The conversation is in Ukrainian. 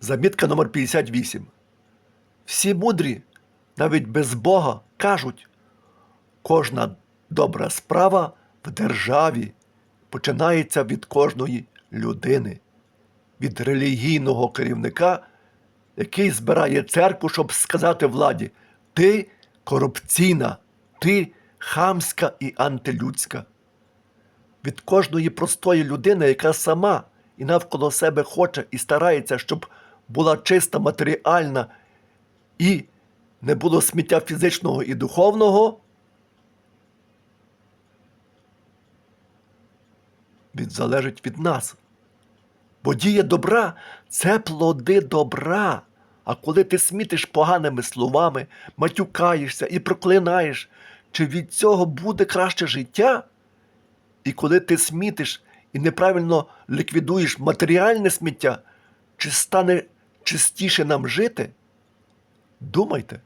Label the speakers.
Speaker 1: Замітка номер 58. Всі мудрі, навіть без Бога, кажуть, кожна добра справа в державі починається від кожної людини, від релігійного керівника, який збирає церкву, щоб сказати владі: ти корупційна, ти хамська і антилюдська. Від кожної простої людини, яка сама і навколо себе хоче і старається, щоб була чиста матеріальна і не було сміття фізичного і духовного. Від залежить від нас. Бо дія добра це плоди добра. А коли ти смітиш поганими словами, матюкаєшся і проклинаєш, чи від цього буде краще життя? І коли ти смітиш і неправильно ліквідуєш матеріальне сміття, чи стане чистіше нам жити? Думайте.